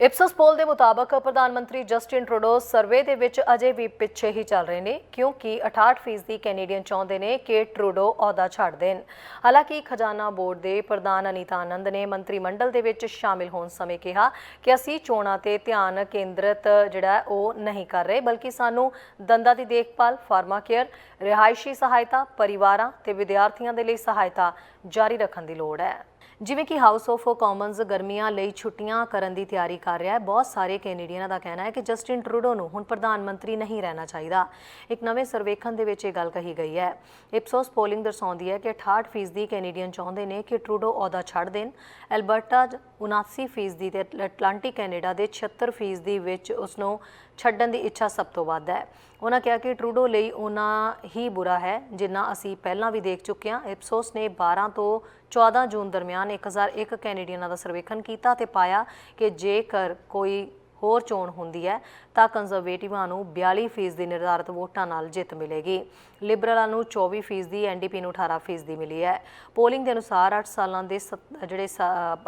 ਇਪਸਸ ਪੋਲ ਦੇ ਮੁਤਾਬਕ ਪ੍ਰਧਾਨ ਮੰਤਰੀ ਜਸਟਿਨ ਟਰੂਡੋ ਸਰਵੇ ਦੇ ਵਿੱਚ ਅਜੇ ਵੀ ਪਿੱਛੇ ਹੀ ਚੱਲ ਰਹੇ ਨੇ, ਕਿਉਂਕਿ 68% ਕੈਨੇਡੀਅਨ ਚਾਹੁੰਦੇ ਨੇ ਕਿ ਟਰੂਡੋ ਅਹੁਦਾ ਛੱਡ ਦੇਣ। ਹਾਲਾਂਕਿ ਖਜ਼ਾਨਾ ਬੋਰਡ ਦੇ ਪ੍ਰਧਾਨ ਅਨੀਤਾ ਆਨੰਦ ਨੇ ਮੰਤਰੀ ਮੰਡਲ ਦੇ ਵਿੱਚ ਸ਼ਾਮਿਲ ਹੋਣ ਸਮੇਂ ਕਿਹਾ ਕਿ ਅਸੀਂ ਚੋਣਾਂ ਤੇ ਧਿਆਨ ਕੇਂਦਰਿਤ ਜਿਹੜਾ ਉਹ ਨਹੀਂ ਕਰ ਰਹੇ, ਬਲਕਿ ਸਾਨੂੰ ਦੰਦਾਂ ਦੀ ਦੇਖਭਾਲ, ਫਾਰਮਾ ਕੇਅਰ, ਰਿਹਾਇਸ਼ੀ ਸਹਾਇਤਾ, ਪਰਿਵਾਰਾਂ ਤੇ ਵਿਦਿਆਰਥੀਆਂ ਦੇ ਲਈ ਸਹਾਇਤਾ ਜਾਰੀ ਰੱਖਣ ਦੀ ਲੋੜ ਹੈ। ਜਿਵੇਂ ਕਿ ਹਾਊਸ ਆਫ ਕਾਮਨਸ ਗਰਮੀਆਂ ਲਈ ਛੁੱਟੀਆਂ ਕਰਨ ਦੀ ਤਿਆਰੀ ਕਰ ਰਿਹਾ ਹੈ। ਬਹੁਤ ਸਾਰੇ ਕੈਨੇਡੀਅਨਾਂ ਦਾ ਕਹਿਣਾ ਹੈ ਕਿ ਜਸਟਿਨ ਟਰੂਡੋ ਨੂੰ ਹੁਣ ਪ੍ਰਧਾਨ ਮੰਤਰੀ ਨਹੀਂ ਰਹਿਣਾ ਚਾਹੀਦਾ। ਇੱਕ ਨਵੇਂ ਸਰਵੇਖਣ ਦੇ ਵਿੱਚ ਇਹ ਗੱਲ ਕਹੀ ਗਈ ਹੈ। ਇਪਸੋਸ ਪੋਲਿੰਗ ਦਰਸਾਉਂਦੀ ਹੈ ਕਿ 68% ਕੈਨੇਡੀਅਨ ਚਾਹੁੰਦੇ ਨੇ ਕਿ ਟਰੂਡੋ ਅਹੁਦਾ ਛੱਡ ਦੇਣ। ਐਲਬਰਟਾ 79% ਤੇ ਅਟਲਾਂਟਿਕ ਕੈਨੇਡਾ ਦੇ 76% ਵਿੱਚ ਉਸ ਨੂੰ ਛੱਡਣ ਦੀ ਇੱਛਾ ਸਭ ਤੋਂ ਵੱਧ ਹੈ। ਉਹਨਾਂ ਕਿਹਾ ਕਿ ਟਰੂਡੋ ਲਈ ਉਹਨਾਂ ਹੀ ਬੁਰਾ ਹੈ, ਜਿੰਨਾ ਅਸੀਂ ਪਹਿਲਾਂ ਵੀ ਦੇਖ ਚੁੱਕੇ ਹਾਂ। ਇਪਸੋਸ ਨੇ 12 ਤੋਂ 14 ਜੂਨ ਦਰਮਿਆਨ 1001 ਕੈਨੇਡੀਅਨਾਂ ਦਾ ਸਰਵੇਖਣ ਕੀਤਾ ਤੇ ਪਾਇਆ ਕਿ ਜੇਕਰ ਕੋਈ ਹੋਰ ਚੋਣ ਹੁੰਦੀ ਹੈ, ਤਾਂ ਕੰਜ਼ਰਵੇਟਿਵਾਂ ਨੂੰ 42% ਦੀ ਨਿਰਧਾਰਤ ਵੋਟਾਂ ਨਾਲ ਜਿੱਤ ਮਿਲੇਗੀ। ਲਿਬਰਲਾਂ ਨੂੰ 24% ਦੀ ਐਨਡੀਪੀ ਨੂੰ 18% ਦੀ ਮਿਲੀ ਹੈ। ਪੋਲਿੰਗ ਦੇ ਅਨੁਸਾਰ 8 ਸਾਲਾਂ ਦੇ ਸੱਤ- ਜਿਹੜੇ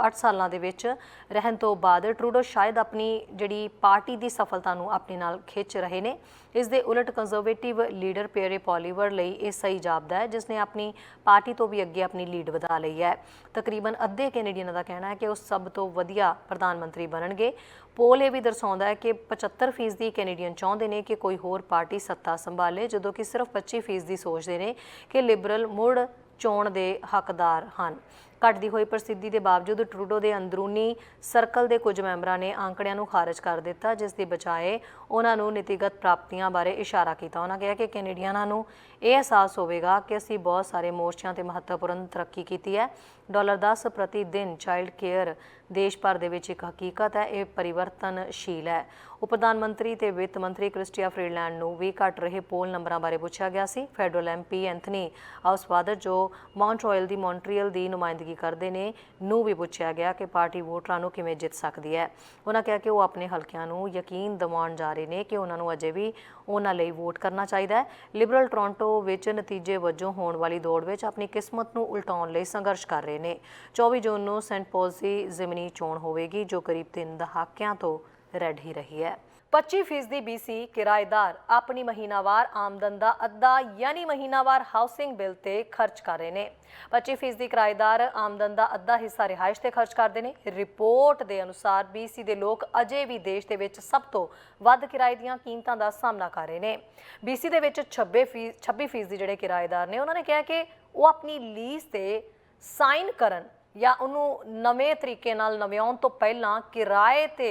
8 ਸਾਲਾਂ ਦੇ ਵਿੱਚ ਰਹਿਣ ਤੋਂ ਬਾਅਦ ਟਰੂਡੋ ਸ਼ਾਇਦ ਆਪਣੀ ਜਿਹੜੀ ਪਾਰਟੀ ਦੀ ਸਫਲਤਾ ਨੂੰ ਆਪਣੇ ਨਾਲ ਖਿੱਚ ਰਹੇ ਨੇ। ਇਸ ਦੇ ਉਲਟ ਕੰਜ਼ਰਵੇਟਿਵ ਲੀਡਰ ਪੀਅਰੇ ਪੋਲੀਵਰ ਲਈ ਇਹ ਸਹੀ ਜਾਪਦਾ ਹੈ ਜਿਸ ਨੇ ਆਪਣੀ ਪਾਰਟੀ ਤੋਂ ਵੀ ਅੱਗੇ ਆਪਣੀ ਲੀਡ ਵਧਾ ਲਈ ਹੈ। ਤਕਰੀਬਨ ਅੱਧੇ ਕੈਨੇਡੀਅਨਾਂ ਦਾ ਕਹਿਣਾ ਹੈ ਕਿ ਉਹ ਸਭ ਤੋਂ ਵਧੀਆ ਪ੍ਰਧਾਨ ਮੰਤਰੀ ਬਣਨਗੇ। ਪੋਲ ਇਹ ਵੀ ਦਰਸਾਉਂਦਾ ਹੈ ਕਿ 75% ਕੈਨੇਡੀਅਨ ਚਾਹੁੰਦੇ ਨੇ ਕਿ ਕੋਈ ਹੋਰ ਪਾਰਟੀ ਸੱਤਾ ਸੰਭਾਲੇ, ਜਦੋਂ ਕਿ ਸਿਰਫ 25% ਸੋਚਦੇ ਨੇ ਕਿ ਲਿਬਰਲ ਮੁੜ ਚੋਣ ਦੇ ਹੱਕਦਾਰ ਹਨ। ਘਟਦੀ ਹੋਈ ਪ੍ਰਸਿੱਧੀ ਦੇ ਬਾਵਜੂਦ ਟਰੂਡੋ ਦੇ ਅੰਦਰੂਨੀ ਸਰਕਲ ਦੇ ਕੁਝ ਮੈਂਬਰਾਂ ਨੇ ਆંકੜਿਆਂ ਨੂੰ ਖਾਰਜ ਕਰ ਦਿੱਤਾ, ਜਿਸ ਦੀ ਬਜਾਏ ਉਹਨਾਂ ਨੂੰ ਨੀਤੀਗਤ ਪ੍ਰਾਪਤੀਆਂ ਬਾਰੇ ਇਸ਼ਾਰਾ ਕੀਤਾ। ਉਹਨਾਂ ਕਿਹਾ ਕਿ ਕੈਨੇਡੀਅਨਾਂ ਨੂੰ ਇਹ ਅਹਿਸਾਸ ਹੋਵੇਗਾ ਕਿ ਅਸੀਂ ਬਹੁਤ ਸਾਰੇ ਮੋਰਚਿਆਂ ਤੇ ਮਹੱਤਵਪੂਰਨ ਤਰੱਕੀ ਕੀਤੀ ਹੈ। ਡਾਲਰ 10 ਪ੍ਰਤੀ ਦਿਨ ਚਾਈਲਡ ਕੇਅਰ ਦੇਸ਼ ਭਰ ਦੇ ਵਿੱਚ ਇੱਕ ਹਕੀਕਤ ਹੈ, ਇਹ ਪਰਿਵਰਤਨਸ਼ੀਲ ਹੈ। ਉਪ ਪ੍ਰਧਾਨ ਮੰਤਰੀ ਤੇ ਵਿੱਤ ਮੰਤਰੀ ਕ੍ਰਿਸਟੀਆ ਫਰੀਡਲੈਂਡ ਨੂੰ ਵੀ ਘਟ ਰਹੇ ਪੋਲ ਨੰਬਰਾਂ ਬਾਰੇ ਪੁੱਛਿਆ ਗਿਆ ਸੀ। ਫੈਡਰਲ ਐਮਪੀ ਐਂਥਨੀ ਆਉਸਵਾਦਰ ਜੋ ਮੌਂਟਰੀਅਲ ਦੀ ਮੌਂਟਰੀਅਲ ਦੀ ਨੁਮਾਇੰਦਗੀ ਕਰਦੇ ਨੇ, ਨੂੰ ਵੀ ਪੁੱਛਿਆ ਗਿਆ ਕਿ ਪਾਰਟੀ ਵੋਟਰਾਂ ਨੂੰ ਕਿਵੇਂ ਜਿੱਤ ਸਕਦੀ ਹੈ। ਉਹਨਾਂ ਕਿਹਾ ਕਿ ਉਹ ਆਪਣੇ ਹਲਕਿਆਂ ਨੂੰ ਯਕੀਨ ਦਿਵਾਉਣ ਜਾ ਰਹੇ ਨੇ ਕਿ ਉਹਨਾਂ ਨੂੰ ਅਜੇ ਵੀ ਉਹਨਾਂ ਲਈ ਵੋਟ ਕਰਨਾ ਚਾਹੀਦਾ ਹੈ। ਲਿਬਰਲ ਟੋਰਾਂਟੋ ਵਿੱਚ ਨਤੀਜੇ ਵਜੋਂ ਹੋਣ ਵਾਲੀ ਦੌੜ ਵਿੱਚ ਆਪਣੀ ਕਿਸਮਤ ਨੂੰ ਉਲਟਾਉਣ ਲਈ ਸੰਘਰਸ਼ ਕਰ ਰਹੇ ਨੇ। 24 ਜੂਨ ਨੂੰ ਸੈਂਟ ਪੌਲਸੀ ਜ਼ਿਮਨੀ ਚੋਣ ਹੋਵੇਗੀ, ਜੋ ਕਰੀਬ 3 ਦਹਾਕਿਆਂ ਤੋਂ ਰੈਡ ਹੀ ਰਹੀ ਹੈ। 25% BC ਕਿਰਾਏਦਾਰ ਆਪਣੀ ਮਹੀਨਾਵਾਰ ਆਮਦਨ ਦਾ ਅੱਧਾ ਯਾਨੀ ਮਹੀਨਾਵਾਰ ਹਾਊਸਿੰਗ ਬਿੱਲ ਤੇ ਖਰਚ ਕਰ ਰਹੇ ਨੇ। 25% ਕਿਰਾਏਦਾਰ ਆਮਦਨ ਦਾ ਅੱਧਾ ਹਿੱਸਾ ਰਿਹਾਇਸ਼ ਤੇ ਖਰਚ ਕਰਦੇ ਨੇ। ਰਿਪੋਰਟ ਦੇ ਅਨੁਸਾਰ BC ਦੇ ਲੋਕ ਅਜੇ ਵੀ ਦੇਸ਼ ਦੇ ਵਿੱਚ ਸਭ ਤੋਂ ਵੱਧ ਕਿਰਾਏ ਦੀਆਂ ਕੀਮਤਾਂ ਦਾ ਸਾਹਮਣਾ ਕਰ ਰਹੇ ਨੇ। BC ਦੇ ਵਿੱਚ 26 26% ਜਿਹੜੇ ਕਿਰਾਏਦਾਰ ਨੇ, ਉਹਨਾਂ ਨੇ ਕਿਹਾ ਕਿ ਉਹ ਆਪਣੀ ਲੀਜ਼ ਤੇ ਸਾਈਨ ਕਰਨ ਜਾਂ ਉਹਨੂੰ ਨਵੇਂ ਤਰੀਕੇ ਨਾਲ ਨਵਿਆਉਣ ਤੋਂ ਪਹਿਲਾਂ ਕਿਰਾਏ ਤੇ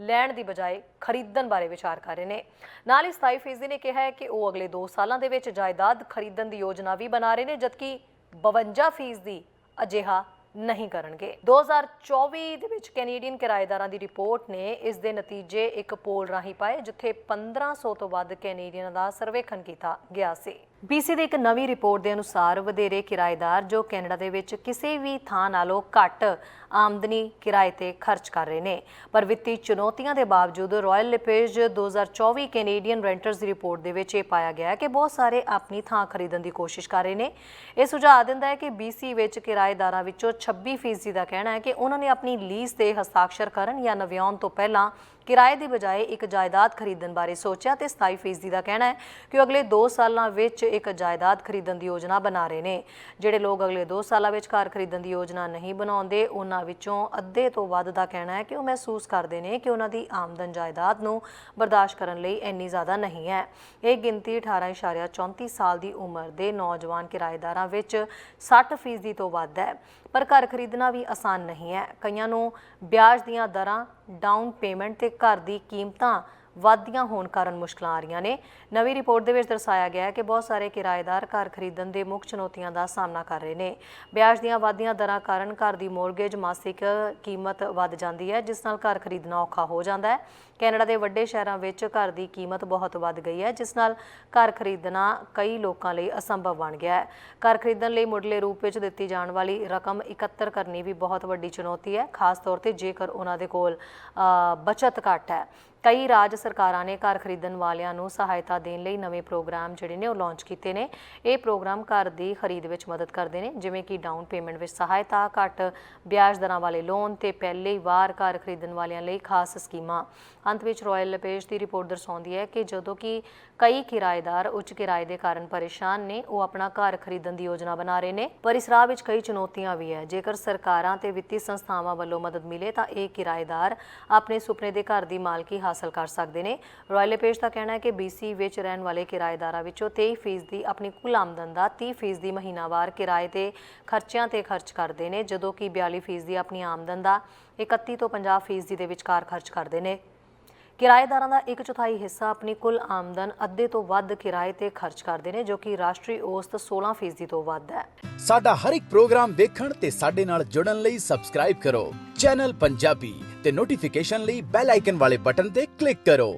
ਲੈਣ ਦੀ ਬਜਾਏ ਖਰੀਦਣ ਬਾਰੇ ਵਿਚਾਰ ਕਰ ਰਹੇ ਨੇ। ਨਾਲ ਹੀ 27% ਨੇ ਕਿਹਾ ਹੈ ਕਿ ਉਹ ਅਗਲੇ 2 ਸਾਲਾਂ ਦੇ ਵਿੱਚ ਜਾਇਦਾਦ ਖਰੀਦਣ ਦੀ ਯੋਜਨਾ ਵੀ ਬਣਾ ਰਹੇ ਨੇ, ਜਦਕਿ 52% ਅਜਿਹਾ ਨਹੀਂ ਕਰਨਗੇ। 2024 ਦੇ ਵਿੱਚ ਕੈਨੇਡੀਅਨ ਕਿਰਾਏਦਾਰਾਂ ਦੀ ਰਿਪੋਰਟ ਨੇ ਇਸ ਦੇ ਨਤੀਜੇ ਇੱਕ ਪੋਲ ਰਾਹੀਂ ਪਾਏ, ਜਿੱਥੇ 1500 ਤੋਂ ਵੱਧ ਕੈਨੇਡੀਅਨਾਂ ਦਾ ਸਰਵੇਖਣ ਕੀਤਾ ਗਿਆ ਸੀ। BC ਦੀ ਇੱਕ ਨਵੀਂ ਰਿਪੋਰਟ ਦੇ ਅਨੁਸਾਰ ਵਧੇਰੇ ਕਿਰਾਏਦਾਰ ਜੋ ਕੈਨੇਡਾ ਦੇ ਵਿੱਚ ਕਿਸੇ ਵੀ ਥਾਂ ਨਾਲੋਂ ਘੱਟ ਆਮਦਨੀ ਕਿਰਾਏ ਤੇ ਖਰਚ ਕਰ ਰਹੇ ਨੇ। ਪਰ ਵਿੱਤੀ ਚੁਣੌਤੀਆਂ ਦੇ ਬਾਵਜੂਦ ਰਾਇਲ ਲਿਪੇਜ 2024 ਕੈਨੇਡੀਅਨ ਰੈਂਟਰਸ ਦੀ ਰਿਪੋਰਟ ਦੇ ਵਿੱਚ ਇਹ ਪਾਇਆ ਗਿਆ ਹੈ ਕਿ ਬਹੁਤ ਸਾਰੇ ਆਪਣੀ ਥਾਂ ਖਰੀਦਣ ਦੀ ਕੋਸ਼ਿਸ਼ ਕਰ ਰਹੇ ਨੇ। ਇਹ ਸੁਝਾਅ ਦਿੰਦਾ ਹੈ ਕਿ BC ਵਿੱਚ ਕਿਰਾਏਦਾਰਾਂ ਵਿੱਚੋਂ 26% ਦਾ ਕਹਿਣਾ ਹੈ ਕਿ ਉਹਨਾਂ ਨੇ ਆਪਣੀ ਲੀਜ਼ ਤੇ ਹਸਤਾਖਰ ਕਰਨ ਜਾਂ ਨਵਿਆਉਣ ਤੋਂ ਪਹਿਲਾਂ ਕਿਰਾਏ ਦੀ ਬਜਾਏ ਇੱਕ ਜਾਇਦਾਦ ਖਰੀਦਣ ਬਾਰੇ ਸੋਚਿਆ ਤੇ 27% ਦਾ ਕਹਿਣਾ ਹੈ ਕਿ ਉਹ ਅਗਲੇ 2 ਸਾਲਾਂ ਵਿੱਚ ਇੱਕ ਜਾਇਦਾਦ ਖਰੀਦਣ ਦੀ ਯੋਜਨਾ ਬਣਾ ਰਹੇ ਨੇ। ਜਿਹੜੇ ਲੋਕ ਅਗਲੇ 2 ਸਾਲਾਂ ਵਿੱਚ ਘਰ ਖਰੀਦਣ ਦੀ ਯੋਜਨਾ ਨਹੀਂ ਬਣਾਉਂਦੇ, ਉਹਨਾਂ ਵਿੱਚੋਂ ਅੱਧੇ ਤੋਂ ਵੱਧ ਦਾ ਕਹਿਣਾ ਹੈ ਕਿ ਉਹ ਮਹਿਸੂਸ ਕਰਦੇ ਨੇ ਕਿ ਉਹਨਾਂ ਦੀ ਆਮਦਨ ਜਾਇਦਾਦ ਨੂੰ ਬਰਦਾਸ਼ਤ ਕਰਨ ਲਈ ਇੰਨੀ ਜ਼ਿਆਦਾ ਨਹੀਂ ਹੈ। ਇਹ ਗਿਣਤੀ 18.34 ਸਾਲ ਦੀ ਉਮਰ ਦੇ ਨੌਜਵਾਨ ਕਿਰਾਏਦਾਰਾਂ ਵਿੱਚ 60% ਤੋਂ ਵੱਧ ਹੈ। ਪਰ ਘਰ ਖਰੀਦਣਾ ਵੀ ਆਸਾਨ ਨਹੀਂ ਹੈ। ਕਈਆਂ ਨੂੰ ਵਿਆਜ ਦੀਆਂ ਦਰਾਂ ਡਾਊਨ ਪੇਮੈਂਟ ਤੇ ਘਰ ਦੀ ਕੀਮਤਾਂ ਵਾਧੀਆਂ ਹੋਣ ਕਾਰਨ ਮੁਸ਼ਕਲਾਂ ਆ ਰਹੀਆਂ ਨੇ। ਨਵੀਂ ਰਿਪੋਰਟ ਦੇ ਵਿੱਚ ਦਰਸਾਇਆ ਗਿਆ ਹੈ ਕਿ ਬਹੁਤ ਸਾਰੇ ਕਿਰਾਏਦਾਰ ਘਰ ਖਰੀਦਣ ਦੇ ਮੁੱਖ ਚੁਣੌਤੀਆਂ ਦਾ ਸਾਹਮਣਾ ਕਰ ਰਹੇ ਨੇ। ਵਿਆਜ ਦੀਆਂ ਵਾਧੀਆਂ ਦਰਾਂ ਕਾਰਨ ਘਰ ਦੀ ਮੋਰਗੇਜ ਮਾਸਿਕ ਕੀਮਤ ਵੱਧ ਜਾਂਦੀ ਹੈ ਜਿਸ ਨਾਲ ਘਰ ਖਰੀਦਣਾ ਔਖਾ ਹੋ ਜਾਂਦਾ ਹੈ। ਕੈਨੇਡਾ ਦੇ ਵੱਡੇ ਸ਼ਹਿਰਾਂ ਵਿੱਚ ਘਰ ਦੀ ਕੀਮਤ ਬਹੁਤ ਵੱਧ ਗਈ ਹੈ ਜਿਸ ਨਾਲ ਘਰ ਖਰੀਦਣਾ ਕਈ ਲੋਕਾਂ ਲਈ ਅਸੰਭਵ ਬਣ ਗਿਆ ਹੈ। ਘਰ ਖਰੀਦਣ ਲਈ ਮੁੱਢਲੇ ਰੂਪ ਵਿੱਚ ਦਿੱਤੀ ਜਾਣ ਵਾਲੀ ਰਕਮ ਇਕੱਤਰ ਕਰਨੀ ਵੀ ਬਹੁਤ ਵੱਡੀ ਚੁਣੌਤੀ ਹੈ ਖਾਸ ਤੌਰ ਤੇ ਜੇਕਰ ਉਹਨਾਂ ਦੇ ਕੋਲ ਅ, ਬਚਤ ਘੱਟ ਹੈ। ਕਈ ਰਾਜ ਸਰਕਾਰਾਂ ਨੇ ਘਰ ਖਰੀਦਣ ਵਾਲਿਆਂ ਨੂੰ ਸਹਾਇਤਾ ਦੇਣ ਲਈ ਨਵੇਂ ਪ੍ਰੋਗਰਾਮ ਜਿਹੜੇ ਨੇ ਉਹ ਲਾਂਚ ਕੀਤੇ ਨੇ। ਇਹ ਪ੍ਰੋਗਰਾਮ ਘਰ ਦੀ ਖਰੀਦ ਵਿੱਚ ਮਦਦ ਕਰਦੇ ਨੇ, ਜਿਵੇਂ ਕਿ ਡਾਊਨ ਪੇਮੈਂਟ ਵਿੱਚ ਸਹਾਇਤਾ, ਘੱਟ ਵਿਆਜ ਦਰਾਂ ਵਾਲੇ ਲੋਨ ਤੇ ਪਹਿਲੀ ਵਾਰ ਘਰ ਖਰੀਦਣ ਵਾਲਿਆਂ ਲਈ ਖਾਸ ਸਕੀਮਾਂ। ਅੰਤ ਵਿੱਚ ਰਾਇਲ ਲਪੇਸ਼ ਦੀ ਰਿਪੋਰਟ ਦਰਸਾਉਂਦੀ ਹੈ ਕਿ ਜਦੋਂ ਕਿ ਕਈ ਕਿਰਾਏਦਾਰ ਉੱਚ ਕਿਰਾਏ ਦੇ ਕਾਰਨ ਪਰੇਸ਼ਾਨ ਨੇ, ਉਹ ਆਪਣਾ ਘਰ ਖਰੀਦਣ ਦੀ ਯੋਜਨਾ ਬਣਾ ਰਹੇ ਨੇ। ਪਰ ਇਸ ਰਾਹ ਵਿੱਚ ਕਈ ਚੁਣੌਤੀਆਂ ਵੀ ਹੈ। ਜੇਕਰ ਸਰਕਾਰਾਂ ਤੇ ਵਿੱਤੀ ਸੰਸਥਾਵਾਂ ਵੱਲੋਂ ਮਦਦ ਮਿਲੇ ਤਾਂ ਇਹ ਕਿਰਾਏਦਾਰ ਆਪਣੇ ਸੁਪਨੇ ਦੇ ਘਰ ਦੀ ਮਾਲਕੀ ਹਾਸਲ ਕਰ ਸਕਦੇ ਨੇ। ਰਾਇਲ ਲਪੇਸ਼ ਦਾ ਕਹਿਣਾ ਹੈ ਕਿ BC ਵਿੱਚ ਰਹਿਣ ਵਾਲੇ ਕਿਰਾਏਦਾਰਾਂ ਵਿੱਚੋਂ 23% ਦੀ ਆਪਣੀ ਕੁੱਲ ਆਮਦਨ ਦਾ 30% ਦੀ ਮਹੀਨਾਵਾਰ ਕਿਰਾਏ ਤੇ ਖਰਚਿਆਂ ਤੇ ਖਰਚ ਕਰਦੇ ਨੇ, ਜਦੋਂ ਕਿ 42% ਦੀ ਆਪਣੀ ਆਮਦਨ ਦਾ 31 ਤੋਂ 50% ਦੇ ਵਿਚਕਾਰ ਖਰਚ ਕਰਦੇ ਨੇ। ਕਿਰਾਏਦਾਰਾਂ ਦਾ ਇੱਕ ਚੌਥਾਈ ਹਿੱਸਾ ਆਪਣੀ ਕੁੱਲ ਆਮਦਨ ਅੱਧੇ ਤੋਂ ਵੱਧ ਕਿਰਾਏ ਤੇ ਖਰਚ ਕਰਦੇ ਨੇ, ਜੋ ਕਿ ਰਾਸ਼ਟਰੀ ਔਸਤ 16% ਤੋਂ ਵੱਧ ਹੈ। ਸਾਡਾ ਹਰ ਇੱਕ ਪ੍ਰੋਗਰਾਮ ਦੇਖਣ ਤੇ ਸਾਡੇ ਨਾਲ ਜੁੜਨ ਲਈ ਸਬਸਕ੍ਰਾਈਬ ਕਰੋ। ਚੈਨਲ ਪੰਜਾਬੀ ਤੇ ਨੋਟੀਫਿਕੇਸ਼ਨ ਲਈ ਬੈਲ ਆਈਕਨ ਵਾਲੇ ਬਟਨ ਤੇ ਕਲਿੱਕ ਕਰੋ।